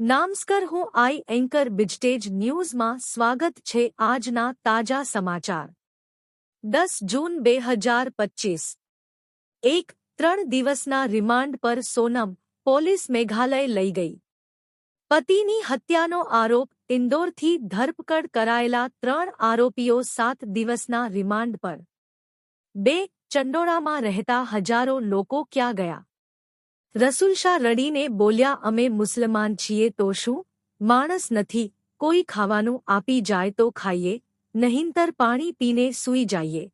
નામસ્કર હું આઈ એન્કર બિજટેજ ન્યૂઝમાં સ્વાગત છે આજના તાજા સમાચાર દસ જૂન બે હજાર પચ્ચીસ એક ત્રણ દિવસના રિમાન્ડ પર સોનમ પોલીસ મેઘાલય લઈ ગઈ પતિની હત્યાનો આરોપ ઇન્દોરથી ધરપકડ કરાયેલા ત્રણ આરોપીઓ સાત દિવસના રિમાન્ડ પર બે ચંડોળામાં રહેતા હજારો લોકો ક્યાં ગયા રસુલ રડીને બોલ્યા, અમે મુસલમાન છીએ તો શું? માણસ નથી, કોઈ ખાવાનું આપી જાય તો ખાઈએ, નહીંતર પાણી પીને સૂઈ જઈએ.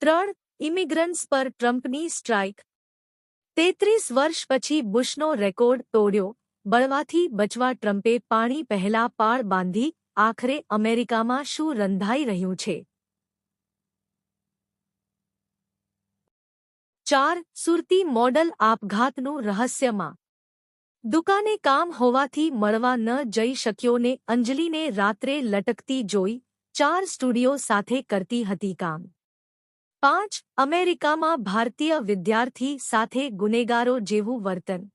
ત્રણ ઇમિગ્રન્ટ્સ પર ટ્રમ્પની સ્ટ્રાઇક. તેત્રીસ વર્ષ પછી બુશનો રેકોર્ડ તોડ્યો, બળવાથી બચવા ટ્રમ્પે પાણી પહેલા પાળ બાંધી, આખરે અમેરિકામાં શું રંધાઈ રહ્યું છે? ચાર, સુરતી મોડલ આપઘાતનું રહસ્યમાં. દુકાને કામ હોવાથી મળવા ન જઈ શક્યોને અંજલિને રાત્રે લટકતી જોઈ, ચાર સ્ટુડિયો સાથે કરતી હતી કામ. પાંચ, અમેરિકામાં ભારતીય વિદ્યાર્થી સાથે ગુનેગારો જેવું વર્તન.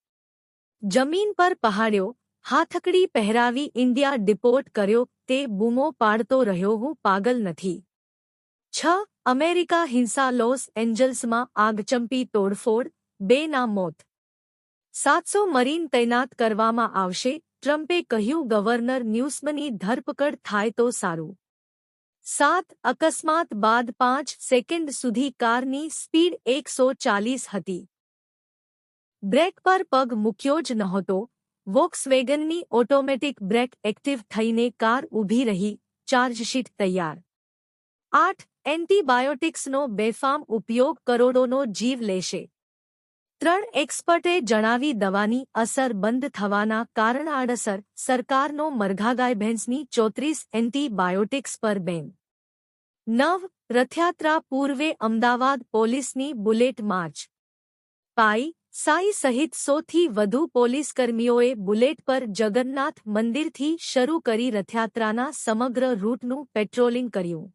જમીન પર પહાડ્યો, હાથકડી પહેરાવી ઇન્ડિયા ડિપોર્ટ કર્યો, તે બૂમો પાડતો રહ્યો હું પાગલ નથી. છ અમેરિકા હિંસા લોસ એન્જલ્સમાં આગચંપી તોડફોડ, બેના મોત. સાતસો મરીન તૈનાત કરવામાં આવશે, ટ્રમ્પે કહ્યું ગવર્નર ન્યૂઝમની ધરપકડ થાય તો સારું. સાત અકસ્માત બાદ પાંચ સેકન્ડ સુધી કારની સ્પીડ એકસો ચાલીસ હતી. બ્રેક પર પગ મૂક્યો જ નહોતો, વોક્સવેગનની ઓટોમેટિક બ્રેક એક્ટિવ થઈને કાર ઊભી રહી, ચાર્જશીટ તૈયાર. આઠ એન્ટીબાયોટિક્સનો બેફામ ઉપયોગ કરોડોનો જીવ લેશે. ત્રણ એક્સપર્ટે જણાવી દવાની અસર બંધ થવાના કારણ આડઅસર સરકારનો મરઘાગાય ભેંસની ચોત્રીસ એન્ટીબાયોટિક્સ પર બેન. નવ રથયાત્રા પૂર્વે અમદાવાદ પોલીસની બુલેટ માર્ચ. પાઈ સાઈ સહિત સોથી વધુ પોલીસકર્મીઓએ બુલેટ પર જગન્નાથ મંદિરથી શરૂ કરી રથયાત્રાના સમગ્ર રૂટનું પેટ્રોલિંગ કર્યું.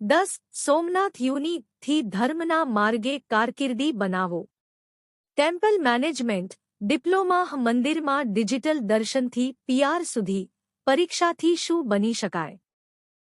દસ સોમનાથ યુની થી ધર્મના માર્ગે કારકિર્દી બનાવો. ટેમ્પલ મેનેજમેન્ટ, ડિપ્લોમા મંદિરમાં ડિજિટલ દર્શનથી પીઆર સુધી, પરીક્ષાથી શું બની શકાય?